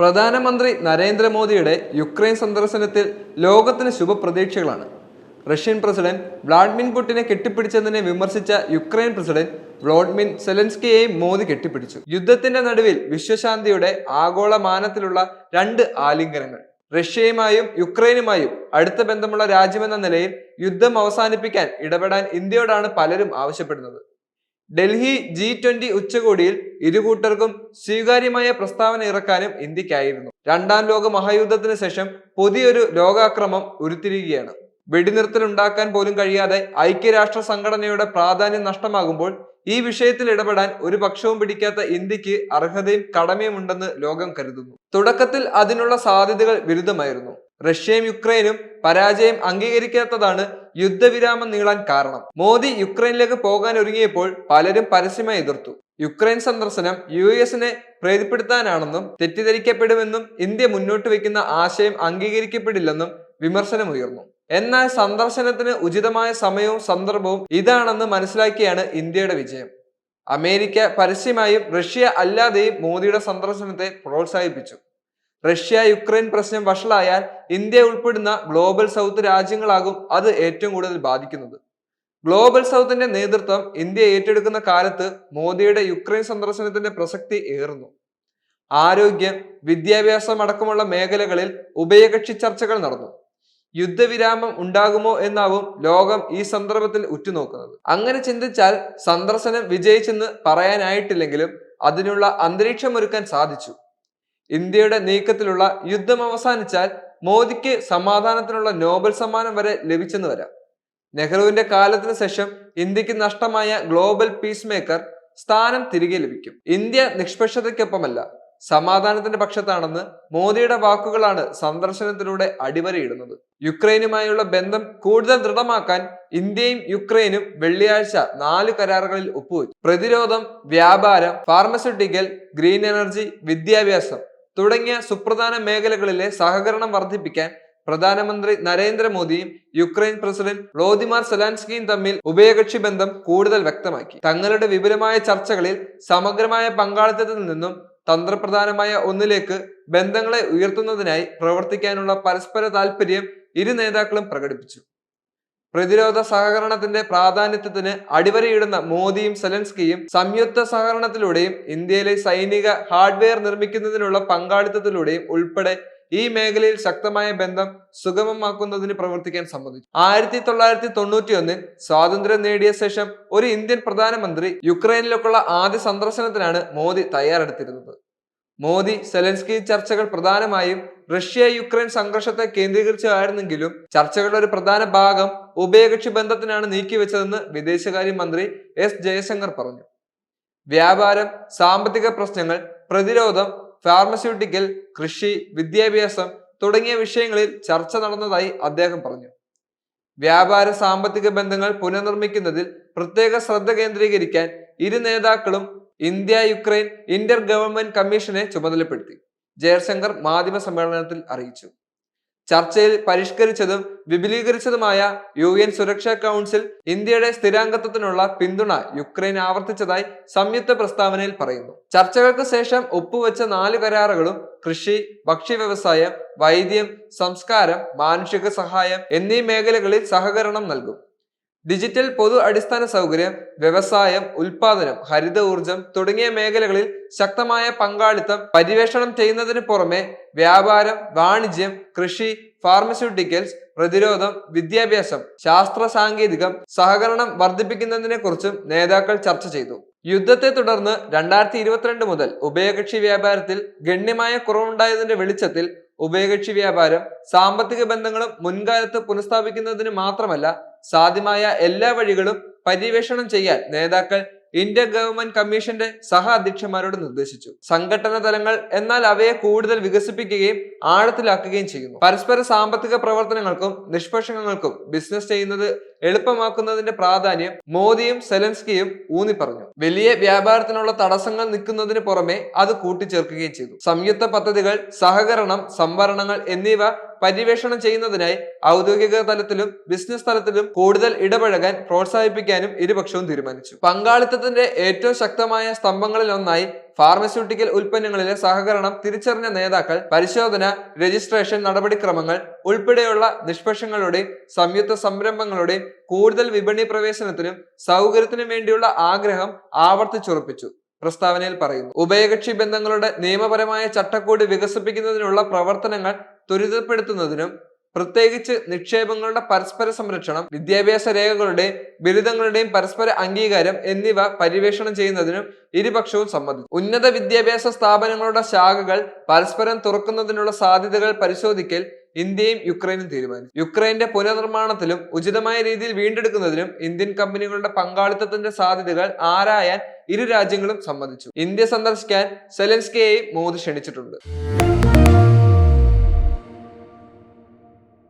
പ്രധാനമന്ത്രി നരേന്ദ്രമോദിയുടെ യുക്രൈൻ സന്ദർശനത്തിൽ ലോകത്തിന് ശുഭപ്രതീക്ഷകളാണ്. റഷ്യൻ പ്രസിഡന്റ് വ്ളാഡിമിർ പുട്ടിനെ കെട്ടിപ്പിടിച്ചതിനെ വിമർശിച്ച യുക്രൈൻ പ്രസിഡന്റ് വ്ളോഡ്മിൻ സെലൻസ്കിയെയും മോദി കെട്ടിപ്പിടിച്ചു. യുദ്ധത്തിന്റെ നടുവിൽ വിശ്വശാന്തിയുടെ ആഗോള മാനത്തിലുള്ള രണ്ട് ആലിംഗനങ്ങൾ. റഷ്യയുമായും യുക്രൈനുമായും അടുത്ത ബന്ധമുള്ള രാജ്യമെന്ന നിലയിൽ യുദ്ധം അവസാനിപ്പിക്കാൻ ഇടപെടാൻ ഇന്ത്യയോടാണ് പലരും ആവശ്യപ്പെടുന്നത്. ഡൽഹി ജി ട്വന്റി ഉച്ചകോടിയിൽ ഇരുകൂട്ടർക്കും സ്വീകാര്യമായ പ്രസ്താവന ഇറക്കാനും ഇന്ത്യക്കായിരുന്നു. രണ്ടാം ലോക മഹായുദ്ധത്തിന് ശേഷം പുതിയൊരു ലോകാക്രമം ഉരുത്തിരിയുകയാണ്. വെടിനിർത്തലുണ്ടാക്കാൻ പോലും കഴിയാതെ ഐക്യരാഷ്ട്ര സംഘടനയുടെ പ്രാധാന്യം നഷ്ടമാകുമ്പോൾ ഈ വിഷയത്തിൽ ഇടപെടാൻ ഒരു പക്ഷവും പിടിക്കാത്ത ഇന്ത്യയ്ക്ക് അർഹതയും കടമയും ഉണ്ടെന്ന് ലോകം കരുതുന്നു. തുടക്കത്തിൽ അതിനുള്ള സാധ്യതകൾ വിരുദ്ധമായിരുന്നു. റഷ്യയും യുക്രൈനും പരാജയം അംഗീകരിക്കാത്തതാണ് യുദ്ധവിരാമം നീളാൻ കാരണം. മോദി യുക്രൈനിലേക്ക് പോകാൻ ഒരുങ്ങിയപ്പോൾ പലരും പരസ്യമായി എതിർത്തു. യുക്രൈൻ സന്ദർശനം യു എസിനെ പ്രീതിപ്പെടുത്താനാണെന്നും തെറ്റിദ്ധരിക്കപ്പെടുമെന്നും ഇന്ത്യ മുന്നോട്ട് വയ്ക്കുന്ന ആശയം അംഗീകരിക്കപ്പെടില്ലെന്നും വിമർശനമുയർന്നു. എന്നാൽ സന്ദർശനത്തിന് ഉചിതമായ സമയവും സന്ദർഭവും ഇതാണെന്ന് മനസ്സിലാക്കിയാണ് ഇന്ത്യയുടെ വിജയം. അമേരിക്ക പരസ്യമായും റഷ്യ അല്ലാതെയും മോദിയുടെ സന്ദർശനത്തെ പ്രോത്സാഹിപ്പിച്ചു. റഷ്യ യുക്രൈൻ പ്രശ്നം വഷളായാൽ ഇന്ത്യ ഉൾപ്പെടുന്ന ഗ്ലോബൽ സൗത്ത് രാജ്യങ്ങളാകും അത് ഏറ്റവും കൂടുതൽ ബാധിക്കുന്നത്. ഗ്ലോബൽ സൗത്തിന്റെ നേതൃത്വം ഇന്ത്യ ഏറ്റെടുക്കുന്ന കാലത്ത് മോദിയുടെ യുക്രൈൻ സന്ദർശനത്തിന്റെ പ്രസക്തി ഏറുന്നു. ആരോഗ്യം വിദ്യാഭ്യാസം അടക്കമുള്ള മേഖലകളിൽ ഉഭയകക്ഷി ചർച്ചകൾ നടന്നു. യുദ്ധവിരാമം ഉണ്ടാകുമോ എന്നാവും ലോകം ഈ സന്ദർഭത്തിൽ ഉറ്റുനോക്കുന്നത്. അങ്ങനെ ചിന്തിച്ചാൽ സന്ദർശനം വിജയിച്ചെന്ന് പറയാനായിട്ടില്ലെങ്കിലും അതിനുള്ള അന്തരീക്ഷമൊരുക്കാൻ സാധിച്ചു. ഇന്ത്യയുടെ നീക്കത്തിലുള്ള യുദ്ധം അവസാനിച്ചാൽ മോദിക്ക് സമാധാനത്തിനുള്ള നോബൽ സമ്മാനം വരെ ലഭിച്ചെന്ന് വരാം. നെഹ്റുവിന്റെ കാലത്തിന് ശേഷം ഇന്ത്യയ്ക്ക് നഷ്ടമായ ഗ്ലോബൽ പീസ് മേക്കർ സ്ഥാനം തിരികെ ലഭിക്കും. ഇന്ത്യ നിഷ്പക്ഷതയ്ക്കൊപ്പമല്ല സമാധാനത്തിന്റെ പക്ഷത്താണെന്ന് മോദിയുടെ വാക്കുകളാണ് സന്ദർശനത്തിലൂടെ അടിവരയിടുന്നത്. യുക്രൈനുമായുള്ള ബന്ധം കൂടുതൽ ദൃഢമാക്കാൻ ഇന്ത്യയും യുക്രൈനും വെള്ളിയാഴ്ച നാല് കരാറുകളിൽ ഒപ്പുവെച്ചു. പ്രതിരോധം വ്യാപാരം ഫാർമസ്യൂട്ടിക്കൽ ഗ്രീൻ എനർജി വിദ്യാഭ്യാസം തുടങ്ങിയ സുപ്രധാന മേഖലകളിലെ സഹകരണം വർദ്ധിപ്പിക്കാൻ പ്രധാനമന്ത്രി നരേന്ദ്രമോദിയും യുക്രൈൻ പ്രസിഡന്റ് വ്ളോദിമാർ സെലാൻസ്കിയും തമ്മിൽ ഉഭയകക്ഷി ബന്ധം കൂടുതൽ വ്യക്തമാക്കി. തങ്ങളുടെ വിപുലമായ ചർച്ചകളിൽ സമഗ്രമായ പങ്കാളിത്തത്തിൽ നിന്നും തന്ത്രപ്രധാനമായ ഒന്നിലേക്ക് ബന്ധങ്ങളെ ഉയർത്തുന്നതിനായി പ്രവർത്തിക്കാനുള്ള പരസ്പര താൽപര്യം ഇരു നേതാക്കളും പ്രകടിപ്പിച്ചു. പ്രതിരോധ സഹകരണത്തിന്റെ പ്രാധാന്യത്തിന് അടിവരയിടുന്ന മോദിയും സെലൻസ്കിയും സംയുക്ത സഹകരണത്തിലൂടെയും ഇന്ത്യയിലെ സൈനിക ഹാർഡ്വെയർ നിർമ്മിക്കുന്നതിനുള്ള പങ്കാളിത്തത്തിലൂടെയും ഉൾപ്പെടെ ഈ മേഖലയിൽ ശക്തമായ ബന്ധം സുഗമമാക്കുന്നതിന് പ്രവർത്തിക്കാൻ സമ്മതിച്ചു. ആയിരത്തി തൊള്ളായിരത്തി തൊണ്ണൂറ്റി ഒന്നിൽ സ്വാതന്ത്ര്യം നേടിയ ശേഷം ഒരു ഇന്ത്യൻ പ്രധാനമന്ത്രി യുക്രൈനിലേക്കുള്ള ആദ്യ സന്ദർശനത്തിനാണ് മോദി തയ്യാറെടുത്തിരുന്നത്. മോദി സെലൻസ്കി ചർച്ചകൾ പ്രധാനമായും റഷ്യ യുക്രൈൻ സംഘർഷത്തെ കേന്ദ്രീകരിച്ചായിരുന്നെങ്കിലും ചർച്ചകളുടെ ഒരു പ്രധാന ഭാഗം ഉഭയകക്ഷി ബന്ധത്തിനാണ് നീക്കിവെച്ചതെന്ന് വിദേശകാര്യ മന്ത്രി എസ് ജയശങ്കർ പറഞ്ഞു. വ്യാപാരം സാമ്പത്തിക പ്രശ്നങ്ങൾ പ്രതിരോധം ഫാർമസ്യൂട്ടിക്കൽ കൃഷി വിദ്യാഭ്യാസം തുടങ്ങിയ വിഷയങ്ങളിൽ ചർച്ച നടന്നതായി അദ്ദേഹം പറഞ്ഞു. വ്യാപാര സാമ്പത്തിക ബന്ധങ്ങൾ പുനർനിർമ്മിക്കുന്നതിൽ പ്രത്യേക ശ്രദ്ധ കേന്ദ്രീകരിക്കാൻ ഇരു നേതാക്കളും ഇന്ത്യ യുക്രൈൻ ഇന്റർ ഗവൺമെന്റ് കമ്മീഷനെ ചുമതലപ്പെടുത്തി. ജയശങ്കർ മാധ്യമ സമ്മേളനത്തിൽ അറിയിച്ചു. ചർച്ചയിൽ പരിഷ്കരിച്ചതും വിപുലീകരിച്ചതുമായ യു എൻ സുരക്ഷാ കൗൺസിൽ ഇന്ത്യയുടെ സ്ഥിരാംഗത്വത്തിനുള്ള പിന്തുണ യുക്രൈൻ ആവർത്തിച്ചതായി സംയുക്ത പ്രസ്താവനയിൽ പറയുന്നു. ചർച്ചകൾക്ക് ശേഷം ഒപ്പുവെച്ച നാല് കരാറുകളും കൃഷി ഭക്ഷ്യ വ്യവസായം വൈദ്യം സംസ്കാരം മാനുഷിക സഹായം എന്നീ മേഖലകളിൽ സഹകരണം നൽകും. ഡിജിറ്റൽ പൊതു അടിസ്ഥാന സൗകര്യം വ്യവസായം ഉൽപാദനം ഹരിത ഊർജം തുടങ്ങിയ മേഖലകളിൽ ശക്തമായ പങ്കാളിത്തം പര്യവേഷണം ചെയ്യുന്നതിന് പുറമെ വ്യാപാരം വാണിജ്യം കൃഷി ഫാർമസ്യൂട്ടിക്കൽസ് പ്രതിരോധം വിദ്യാഭ്യാസം ശാസ്ത്ര സാങ്കേതികം സഹകരണം വർദ്ധിപ്പിക്കുന്നതിനെ കുറിച്ചും നേതാക്കൾ ചർച്ച ചെയ്തു. യുദ്ധത്തെ തുടർന്ന് രണ്ടായിരത്തി ഇരുപത്തിരണ്ട് മുതൽ ഉഭയകക്ഷി വ്യാപാരത്തിൽ ഗണ്യമായ കുറവുണ്ടായതിന്റെ വെളിച്ചത്തിൽ ഉഭയകക്ഷി വ്യാപാരം സാമ്പത്തിക ബന്ധങ്ങളും മുൻകാലത്ത് പുനഃസ്ഥാപിക്കുന്നതിന് മാത്രമല്ല സാധ്യമായ എല്ലാ വഴികളും പര്യവേഷണം ചെയ്യാൻ നേതാക്കൾ ഇന്ത്യ ഗവൺമെന്റ് കമ്മീഷന്റെ സഹ അധ്യക്ഷന്മാരോട് നിർദ്ദേശിച്ചു. സംഘടന തലങ്ങൾ എന്നാൽ അവയെ കൂടുതൽ വികസിപ്പിക്കുകയും ആഴത്തിലാക്കുകയും ചെയ്യുന്നു. പരസ്പര സാമ്പത്തിക പ്രവർത്തനങ്ങൾക്കും നിഷ്പക്ഷങ്ങൾക്കും ബിസിനസ് ചെയ്യുന്നത് എളുപ്പമാക്കുന്നതിന്റെ പ്രാധാന്യം മോദിയും സെലൻസ്കിയും ഊന്നി പറഞ്ഞു വലിയ വ്യാപാരത്തിനുള്ള തടസ്സങ്ങൾ നിൽക്കുന്നതിന് പുറമെ അത് കൂട്ടിച്ചേർക്കുകയും ചെയ്തു. സംയുക്ത പദ്ധതികൾ സഹകരണം സംവരണങ്ങൾ എന്നിവ പര്യവേഷണം ചെയ്യുന്നതിനായി ഔദ്യോഗിക തലത്തിലും ബിസിനസ് തലത്തിലും കൂടുതൽ ഇടപഴകാൻ പ്രോത്സാഹിപ്പിക്കാനും ഇരുപക്ഷവും തീരുമാനിച്ചു. പങ്കാളിത്തത്തിന്റെ ഏറ്റവും ശക്തമായ സ്തംഭങ്ങളിൽ ഒന്നായി ഫാർമസ്യൂട്ടിക്കൽ ഉൽപ്പന്നങ്ങളിലെ സഹകരണം തിരിച്ചറിഞ്ഞ നേതാക്കൾ പരിശോധന രജിസ്ട്രേഷൻ നടപടിക്രമങ്ങൾ ഉൾപ്പെടെയുള്ള നിഷ്പക്ഷങ്ങളുടെ സംയുക്ത സംരംഭങ്ങളുടെ കൂടുതൽ വിപണി പ്രവേശനത്തിനും സൗകര്യത്തിനും വേണ്ടിയുള്ള ആഗ്രഹം ആവർത്തിച്ചുറപ്പിച്ചു. പ്രസ്താവനയിൽ പറയുന്നു ഉഭയകക്ഷി ബന്ധങ്ങളുടെ നിയമപരമായ ചട്ടക്കൂട് വികസിപ്പിക്കുന്നതിനുള്ള പ്രവർത്തനങ്ങൾ ത്വരിതപ്പെടുത്തുന്നതിനും പ്രത്യേകിച്ച് നിക്ഷേപങ്ങളുടെ പരസ്പര സംരക്ഷണം വിദ്യാഭ്യാസ രേഖകളുടെയും ബിരുദങ്ങളുടെയും പരസ്പര അംഗീകാരം എന്നിവ പര്യവേഷണം ചെയ്യുന്നതിനും ഇരുപക്ഷവും സമ്മതിച്ചു. ഉന്നത വിദ്യാഭ്യാസ സ്ഥാപനങ്ങളുടെ ശാഖകൾ പരസ്പരം തുറക്കുന്നതിനുള്ള സാധ്യതകൾ പരിശോധിക്കൽ ഇന്ത്യയും യുക്രൈനും തീരുമാനിച്ചു. യുക്രൈന്റെ പുനർനിർമ്മാണത്തിലും ഉചിതമായ രീതിയിൽ വീണ്ടെടുക്കുന്നതിനും ഇന്ത്യൻ കമ്പനികളുടെ പങ്കാളിത്തത്തിന്റെ സാധ്യതകൾ ആരായാൻ ഇരു രാജ്യങ്ങളും സമ്മതിച്ചു. ഇന്ത്യ സന്ദർശിക്കാൻ സെലൻസ്കിയെയും മോദി ക്ഷണിച്ചിട്ടുണ്ട്.